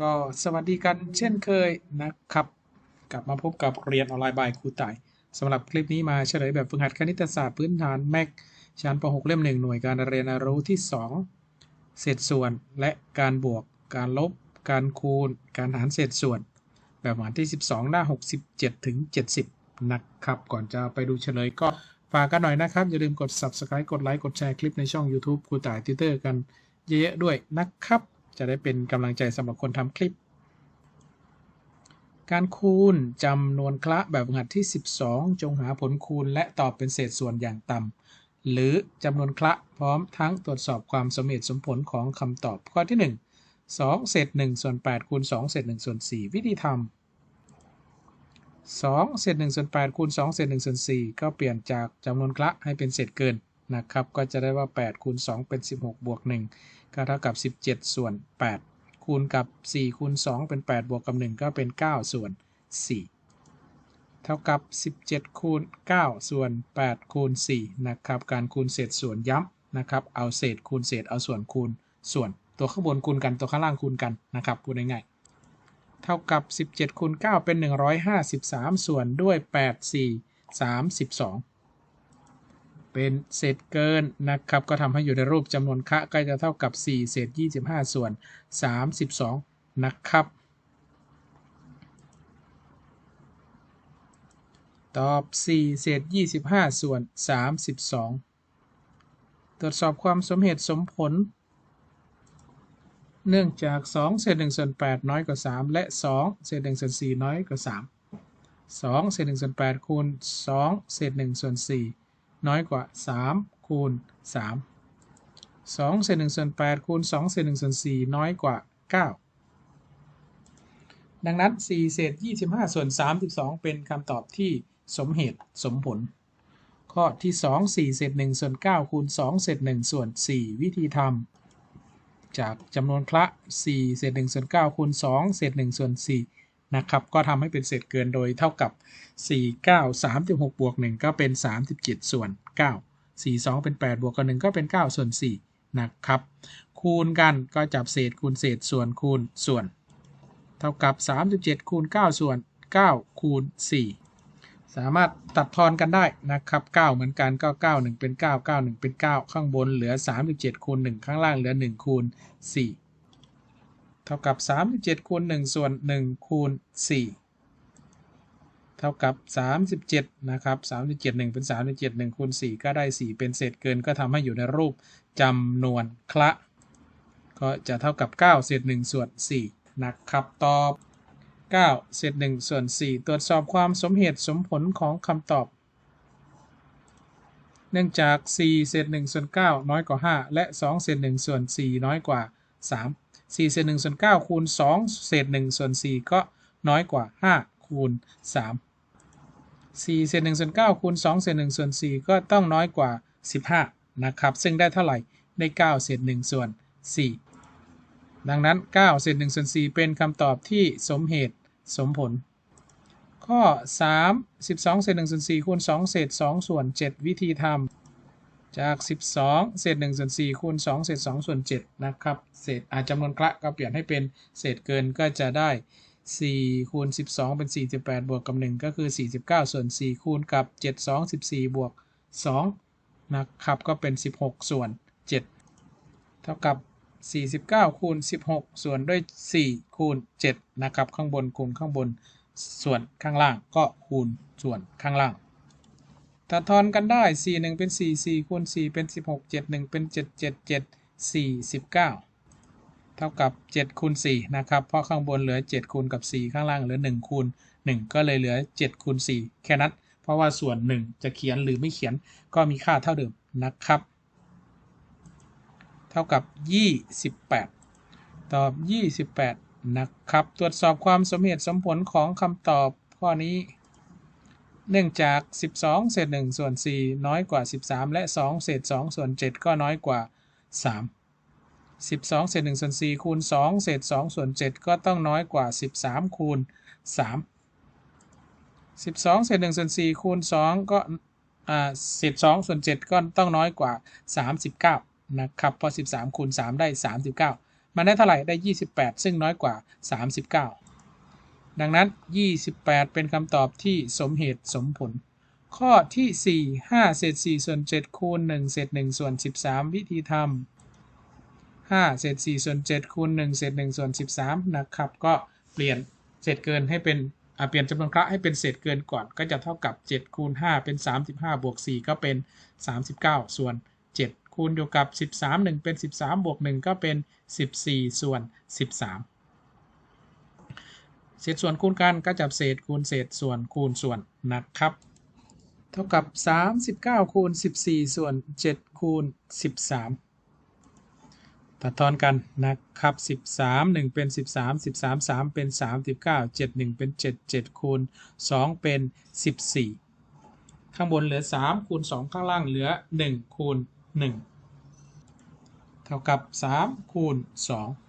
ก็สวัสดีกันเช่นเคยนะครับ กลับมาพบกับเรียนออนไลน์บายครูต่ายสำหรับคลิปนี้มาเฉลยแบบฝึกหัดคณิตศาสตร์พื้นฐานแม็กชั้นป .6 เล่มหนึ่งหน่วยการเรียนรู้ที่ 2 เศษส่วนและการบวก การลบ การคูณ การหารเศษส่วน แบบหารที่ 12 หน้า 67 ถึง 70 นะครับ ก่อนจะไปดูเฉลยก็ฝากกันหน่อยนะครับ อย่าลืมกด subscribe กดไลค์กดแชร์คลิปในช่อง YouTube ครูต่ายติวเตอร์กันเยอะๆด้วยนะครับ จะได้เป็นกำลังใจสำหรับคนทำคลิป การคูณจำนวนคละแบบหัดที่ 12 จงหาผลคูณและตอบเป็นเศษส่วนอย่างต่ำหรือจำนวนคละพร้อมทั้งตรวจสอบความสมเหตุสมผลของคำตอบข้อที่ 1 2 เศษ1ส่วน8คูณ2เศษ1ส่วน4วิธีทำ2เศษ1ส่วน8คูณ2เศษ1ส่วน4ก็เปลี่ยนจากจำนวนคละให้เป็นเศษเกินนะครับ ก็จะได้ว่า8คูณ2เป็น 16 บวก 1 ก็เท่ากับ 17 ส่วน 8 คูณกับ 4 คูณ 2 เป็น 8 บวกกับ 1 ก็เป็น 9 ส่วน 4 เท่ากับ 17 คูณ 9 ส่วน 8 คูณ 4 นะครับ การคูณเศษส่วนย้ำนะครับ เอาเศษคูณเศษ เอาส่วนคูณส่วน ตัวข้างบนคูณกัน ตัวข้างล่างคูณกันนะครับ พูดง่ายๆ เท่ากับ 17คูณ9เป็น 153 ส่วนด้วย 8 4 32 เป็นเศษเกินนะครับ ก็ทำให้อยู่ในรูปจำนวนคะก็จะเท่ากับ 4 เศษ 25 ส่วน 32 นะครับ ตอบ 4 เศษ 25 ส่วน 32 ตรวจสอบความสมเหตุสมผล เนื่องจาก 2 เศษ1ส่วน8น้อยกว่า 3 และ 2 เศษ1ส่วน4น้อยกว่า 3 2 เศษ1ส่วน8คูณ 2 เศษ1ส่วน4 น้อยกว่า 3 คูณ 3 2เศษ1ส่วน8คูณ2เศษ1ส่วน4น้อยกว่า 9 ดังนั้น 4 เศษ 25 ส่วน 32 เป็นคำตอบที่สมเหตุสมผล ข้อที่ 2 4เศษ1ส่วน9คูณ2เศษ1ส่วน 4 วิธีทำจากจำนวนคละ 4 เศษ1ส่วน9คูณ2เศษ1ส่วน4 นะครับ ก็ทำให้เป็นเศษเกินโดยเท่ากับ 4 9 36บวก1ก็เป็น 37 ส่วน 9 4 2 เป็น 8 บวกกับ1ก็เป็น 9 ส่วน 4 นะครับ คูณกันก็จับเศษคูณเศษส่วนคูณส่วน เท่ากับ 37 คูณ 9 ส่วน 9 คูณ 4สามารถตัดทอนกันได้นะครับ 9 เหมือนกันก็ 9 1 เป็น 9 9 1 เป็น 9 ข้างบนเหลือ 37 คูณ 1 ข้างล่างเหลือ 1 คูณ 4 เท่ากับ 37คูณ1ส่วน1คูณ4เท่ากับ 37 นะครับ 37 1 เป็น 37 1คูณ4ก็ได้ 4 เป็นเศษเกินก็ทำให้อยู่ในรูปจำนวนคละ ก็จะเท่ากับ 9 เศษ1ส่วน4นะครับ ตอบ 9 เศษ1ส่วน4ตรวจสอบความสมเหตุสมผลของคำตอบเนื่องจาก 4 เศษ1ส่วน 9 น้อยกว่า 5 และ 2 เศษ1ส่วน 4 น้อยกว่า 3 4เศษ1ส่วน9คูณ2เศษ1ส่วน4ก็น้อยกว่า 5 คูณ 3 4เศษ1ส่วน9คูณ2เศษ1ส่วน4ก็ต้องน้อยกว่า 15 นะครับ ซึ่งได้เท่าไหร่ ได้ 9 เศษ1ส่วน 4 ดังนั้น 9 เศษ1ส่วน4เป็นคำตอบที่สมเหตุสมผล ข้อ 3 12 เศษ1ส่วน4คูณ2เศษ2ส่วน 7 วิธีทำ จาก 12 เศษ1ส่วน4คูณ2เศษ2ส่วน7นะครับ เศษอาจำนวนคละก็เปลี่ยนให้เป็นเศษเกินก็จะได้ 4 คูณ 12 เป็น 48 บวกกับ 1 ก็คือ 49 ส่วน 4 คูณกับ 7 2 14 บวก 2 นะครับ ก็เป็น 16 ส่วน 7 เท่ากับ 49 คูณ 16 ส่วนด้วย 4 คูณ 7 นะครับ ข้างบนคูณข้างบนส่วนข้างล่างก็คูณส่วนข้างล่าง ตัดทอนกันได้ 4 1 เป็น 4 4คูณ4เป็น 16 7 1 เป็น 7 7 7 49 เท่ากับ 7คูณ4นะครับ เพราะข้างบนเหลือ 7คูณกับ 4 ข้างล่างเหลือ 1คูณ1 ก็เลยเหลือ 7คูณ4แค่นั้น เพราะว่าส่วน 1 จะเขียนหรือไม่เขียนก็มีค่าเท่าเดิมนะครับ เท่ากับ 28 ตอบ 28 นะครับ ตรวจสอบความสมเหตุสมผลของคำตอบข้อนี้ เนื่องจาก 12 เศษ1ส่วน 4 น้อยกว่า 13 และ 2 เศษ2ส่วน 7 ก็น้อยกว่า 3 12 เศษ1ส่วน 4 คูณ 2 เศษ2ส่วน 7 ก็ต้องน้อยกว่า 13 คูณ 3 12 เศษ1ส่วน 4 คูณ 2 ก็อ่าเศษ2ส่วน 7 ก็ต้องน้อยกว่า 39 นะครับ เพราะ 13 คูณ 3 ได้ 39 มันได้เท่าไหร่ ได้ 28 ซึ่งน้อยกว่า 39 ดังนั้น 28 เป็นคำตอบที่สมเหตุสมผล ข้อที่ 4 5 เศษ 4 ส่วน 7 คูณ 1 เศษ 1 ส่วน 13 วิธีทำ5เศษ4ส่วน7คูณ1เศษ1ส่วน13 นะครับ ก็เปลี่ยนเศษเกินให้เป็นอ่าเปลี่ยนจำนวนคระให้เป็นเศษเกินก่อน ก็จะเท่ากับ 7 คูณ 5 เป็น 35 บวก 4 ก็เป็น 39 ส่วน 7 คูณอยู่กับ 13 1 เป็น 13 บวก 1 ก็เป็น 14 ส่วน 13 เศษส่วนคูณกันก็จับเศษคูณเศษส่วนคูณส่วนนะครับ เท่ากับ 39คูณ14 ส่วน7คูณ13 ตัดทอนกันนะครับ 13 1 เป็น 13 13 3 เป็น 39 7 1 เป็น 7 7 คูณ 2 เป็น 14 ข้างบนเหลือ 3 คูณ 2 ข้างล่างเหลือ 1 คูณ 1 เท่ากับ 3 คูณ 2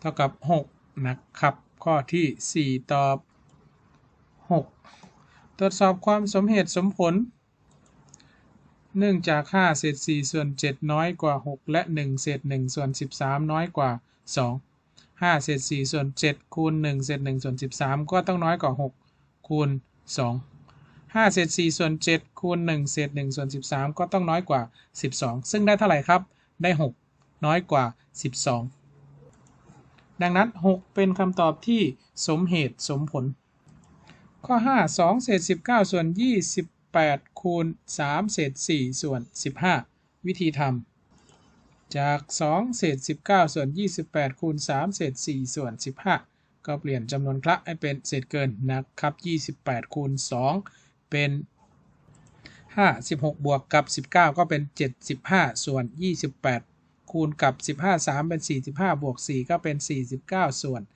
เท่ากับ 6 นะครับ ข้อที่ 4 ตอบ 6 ตรวจสอบความสมเหตุสมผล เนื่องจาก 5 เศษ 4 ส่วน 7 น้อยกว่า 6 และ 1 เศษ 1 ส่วน 13 น้อยกว่า 2 5 เศษ 4 ส่วน 7 คูณ 1 เศษ 1 ส่วน 13 ก็ต้องน้อยกว่า 6 คูณ 2 5 เศษ 4 ส่วน 7 คูณ 1 เศษ 1 ส่วน 13 ก็ต้องน้อยกว่า 12 ซึ่งได้เท่าไหร่ครับ ได้ 6 น้อยกว่า 12 ดังนั้น 6 เป็นคำตอบที่สมเหตุสมผล ข้อ 5 2 เศษ 19 ส่วน 28 คูณ 3 เศษ 4 ส่วน 15 วิธีทำจาก 2 เศษ 19 ส่วน 28 คูณ 3 เศษ 4 ส่วน 15 ก็เปลี่ยนจำนวนคละให้เป็นเศษเกินนะครับ 28 คูณ 2 เป็น 5 16 บวกกับ 19 ก็เป็น 75 ส่วน 28 คูณกับ 15 3 เป็น 45 บวก 4 ก็เป็น 49 ส่วน 15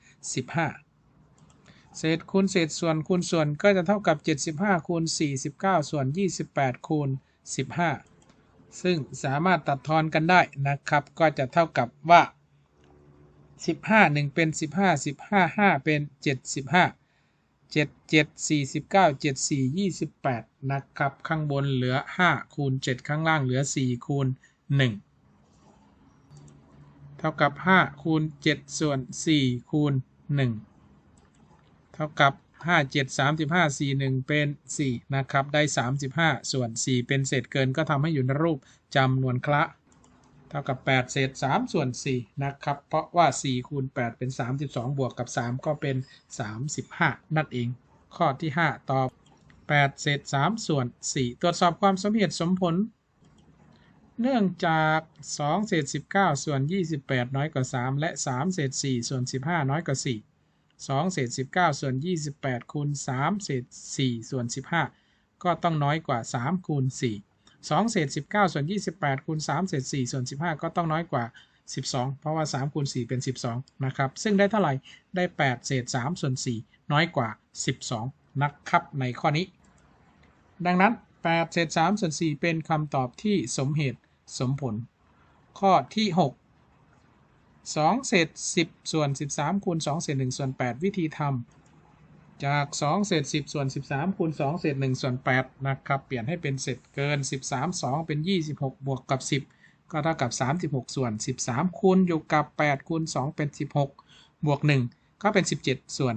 เศษคูณเศษส่วนคูณส่วนก็จะเท่ากับ 75 คูณ 49 ส่วน 28 คูณ 15 ซึ่งสามารถตัดทอนกันได้นะครับ ก็จะเท่ากับว่า 15 1 เป็น 15 15 5 เป็น 75 7 7 49 7 4 28 นะครับ ข้างบนเหลือ 5 คูณ 7 ข้างล่างเหลือ 4 คูณ 1 เท่ากับ 5 คูณ 7 ส่วน 4 คูณ 1 เท่ากับ 5 7 35 4 1 เป็น 4 นะครับ ได้ 35 ส่วน 4 เป็นเศษเกินก็ทำให้อยู่ในรูปจำนวนคละ เท่ากับ 8 เศษ 3 ส่วน 4 นะครับ เพราะว่า 4 คูณ 8 เป็น 32 บวกกับ 3 ก็เป็น 35 นั่นเอง ข้อที่ 5 ตอบ8เศษ3ส่วน 4 ตรวจสอบความสมเหตุสมผล เนื่องจาก2เศษ19 ส่วน 28 น้อยกว่า 3 และ 3 เศษ4ส่วน 15 น้อยกว่า 4 2 เศษ19 ส่วน 28 คูณ 3 เศษ4ส่วน 15 ก็ต้องน้อยกว่า 3 คูณ 4 2 เศษ19 ส่วน 28 คูณ 3 เศษ4ส่วน 15 ก็ต้องน้อยกว่า 12 เพราะว่า 3 คูณ 4 เป็น 12 นะครับ ซึ่งได้เท่าไหร่ ได้ 8 เศษ 3 ส่วน 4 น้อยกว่า 12 นะครับ ในข้อนี้ ดังนั้น 8 เศษ 3 ส่วน 4 เป็นคำตอบที่สมเหตุ สมผล ข้อที่ 6 2 เศษ 10 ส่วน 13 คูณ 2 เศษ 1 ส่วน 8 วิธีทำจาก 2 เศษ 10 ส่วน 13 คูณ 2 เศษ 1 ส่วน 8 นะครับ เปลี่ยนให้เป็นเศษเกิน 13 2 เป็น 26 บวกกับ 10 ก็เท่ากับ 36 ส่วน 13 คูณอยู่กับ 8 คูณ 2 เป็น 16 บวก 1 ก็เป็น 17 ส่วน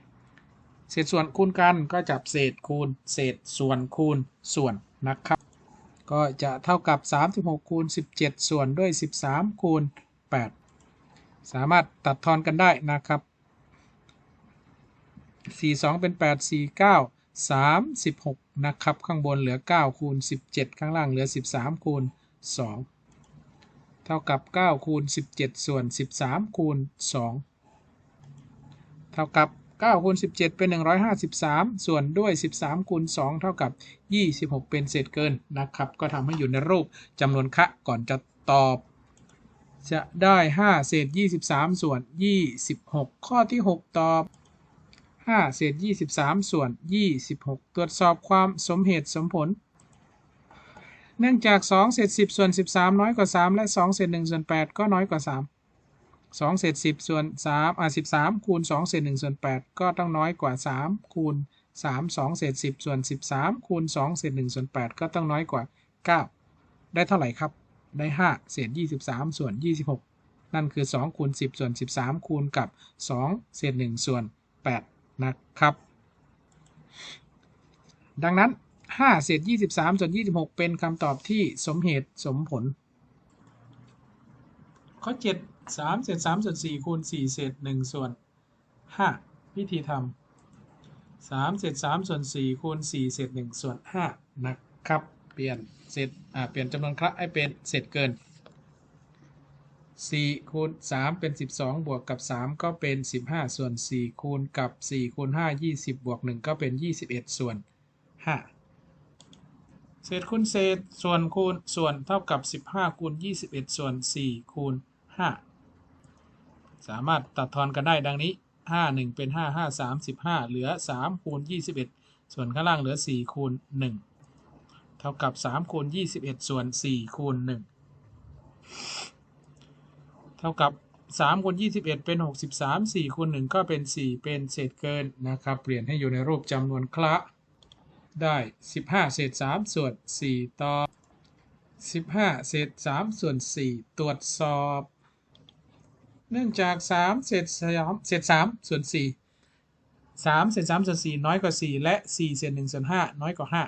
8เศษส่วนคูณกันก็จับเศษคูณ เศษส่วนคูณส่วนนะครับ ก็จะเท่ากับ 36คูณ17 ส่วนด้วย 13คูณ8 สามารถตัดทอนกันได้นะครับ 42 เป็น 8 49 36 นะครับ ข้างบนเหลือ 9 คูณ 17 ข้างล่างเหลือ 13 คูณ 2 เท่ากับ 9 คูณ 17 ส่วน 13 คูณ 2 เท่ากับ 9คูณ17 เป็น 153 ส่วนด้วย 13คูณ2เท่ากับ 26 เป็นเศษเกินนะครับ ก็ทำให้อยู่ในรูปจำนวนคะก่อนจะตอบ จะได้ 5 เศษ 23 ส่วน 26 ข้อที่ 6 ตอบ 5 เศษ 23 ส่วน 26 ตรวจสอบความสมเหตุสมผลเนื่องจาก 2 เศษ 10 ส่วน 13 น้อยกว่า 3 และ 2 เศษ 1 ส่วน 8 ก็น้อยกว่า 3 2เศษ10 ส่วน3อะ13 คูณ 2 เศษ1ส่วน 8 ก็ต้องน้อยกว่า 3 คูณ 3 2 เศษ 10 ส่วน 13 คูณ 2 เศษ1ส่วน 8 ก็ต้องน้อยกว่า 9 ได้เท่าไหร่ครับ ได้ 5 เศษ 23 ส่วน 26 นั่นคือ 2 คูณ 10 ส่วน 13 คูณกับ 2 เศษ1ส่วน 8 นะครับ ดังนั้น 5 เศษ 23 ส่วน 26 เป็นคำตอบที่สมเหตุสมผล ข้อ 7 3เศษ3ส่วน4คูณ4เศษ1ส่วน5วิธีทำ3เศษ3ส่วน4คูณ4เศษ1ส่วน5นะครับ เปลี่ยนเศษอ่าเปลี่ยนจำนวนคระให้เป็นเศษเกิน4คูณ3เป็น 12 บวกกับ 3 ก็เป็น 15 ส่วน 4 คูณกับ 4 คูณ 5 20 บวก 1 ก็เป็น 21 ส่วน 5 เศษคูณเศษส่วนคูณส่วนเท่ากับ 15 คูณ 21 ส่วน 4 คูณ 5สามารถตัดทอนกันได้ดังนี้5 1เป็น5 5 3 15เหลือ3คูณ21ส่วนข้างล่างเหลือ4คูณ1เท่ากับ3คูณ21ส่วน4คูณ1เท่ากับ3คูณ21เป็น63 4คูณ1ก็เป็น4เป็นเศษเกินนะครับ เปลี่ยนให้อยู่ในรูปจำนวนคละได้15เศษ3ส่วน4ต่อ15เศษ3ส่วน4ตรวจสอบ เนื่องจาก3เศษ3เศษ3ส่วน4 3เศษ3ส่วน4น้อยกว่า4และ4เศษ1ส่วน5น้อยกว่า5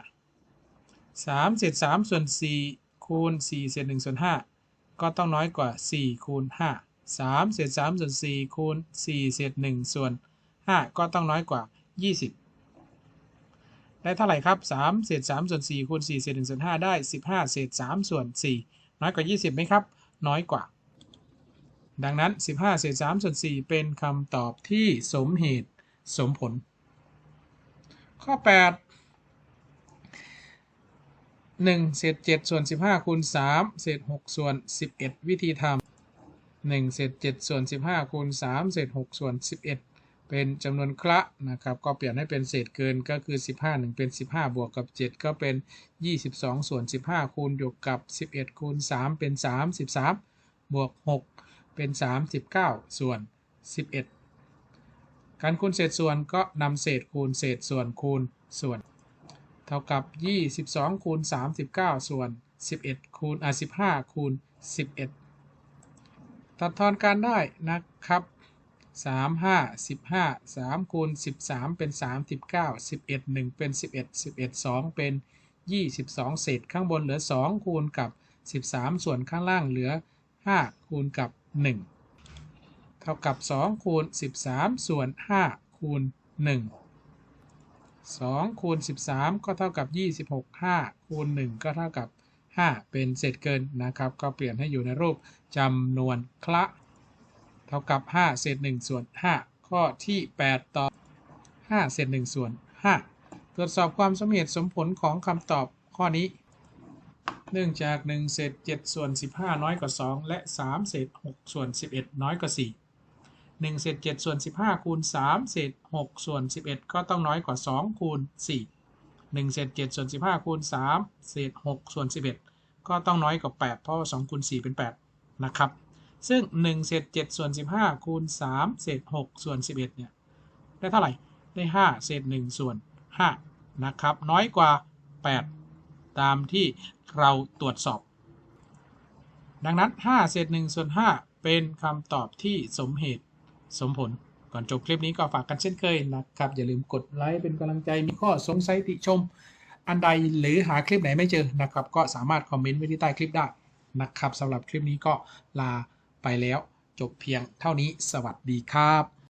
3เศษ3ส่วน4คูณ4เศษ1ส่วน5ก็ต้องน้อยกว่า4คูณ5 3เศษ3ส่วน4คูณ4เศษ1ส่วน5ก็ต้องน้อยกว่า20ได้เท่าไหร่ครับ3เศษ3ส่วน4คูณ4เศษ1ส่วน5ได้15เศษ3ส่วน4น้อยกว่า20ไหมครับ น้อยกว่า ดังนั้น 15 เศษ3ส่วน4เป็นคำตอบที่สมเหตุสมผล ข้อ 8 1 เศษ7ส่วน 15 คูณ 3 เศษ 6 ส่วน 11 วิธีทำ1เศษ7ส่วน 15คูณ3เศษ6ส่วน 11 เป็นจำนวนคละนะครับ ก็เปลี่ยนให้เป็นเศษเกินก็คือ 15 1 เป็น 15 บวกกับ 7 ก็เป็น 22 ส่วน 15 คูณอยู่กับ 11 คูณ 3 เป็น33บวก 6 เป็น 39 ส่วน 11 การคูณเศษส่วนก็นำเศษคูณเศษส่วนคูณส่วน เท่ากับ 22 คูณ 39 ส่วน 11 คูณอะ15 คูณ 11 ตัดทอนการได้นะครับ 3 5 15 3คูณ13 เป็น 39 11 1 เป็น 11 11 2 เป็น 22 เศษข้างบนเหลือ 2 คูณกับ 13 ส่วนข้างล่างเหลือ 5 คูณกับ 1 เท่ากับ 2 คูณ 13 ส่วน 5 คูณ 1 2 คูณ 13 ก็เท่ากับ 26 5 คูณ 1 ก็เท่ากับ 5 เป็นเศษเกินนะครับ ก็เปลี่ยนให้อยู่ในรูปจำนวนคละ เท่ากับ 5 เศษ1ส่วน 5 ข้อที่ 8 ต่อ 5 เศษ1ส่วน 5 ตรวจสอบความสมเหตุสมผลของคำตอบข้อนี้ เนื่องจาก 1 เศษ 7 ส่วน 15 น้อยกว่า 2 และ 3 เศษ 6 ส่วน 11 น้อยกว่า 4 1 เศษ 7 ส่วน 15 คูณ 3 เศษ 6 ส่วน 11 ก็ต้องน้อยกว่า 2 คูณ 4 1 เศษ 7 ส่วน 15 คูณ 3 เศษ 6 ส่วน 11 ก็ต้องน้อยกว่า 8 เพราะว่า2คูณ 4 เป็น 8 นะครับ ซึ่ง 1 เศษ 7 ส่วน 15 คูณ 3 เศษ 6 ส่วน 11 เนี่ย ได้เท่าไหร่ ได้ 5 เศษ 1 ส่วน 5 นะครับ น้อยกว่า 8 ตามที่ เราตรวจสอบ ดังนั้น 5 เศษ1ส่วน 5 เป็นคำตอบที่สมเหตุสมผล ก่อนจบคลิปนี้ก็ฝากกันเช่นเคยนะครับ อย่าลืมกดไลค์เป็นกำลังใจมีข้อสงสัยติชม อันใดหรือหาคลิปไหนไม่เจอนะครับ ก็สามารถคอมเมนต์ไว้ที่ใต้คลิปได้นะครับสำหรับคลิปนี้ก็ลาไปแล้วจบเพียงเท่านี้สวัสดีครับ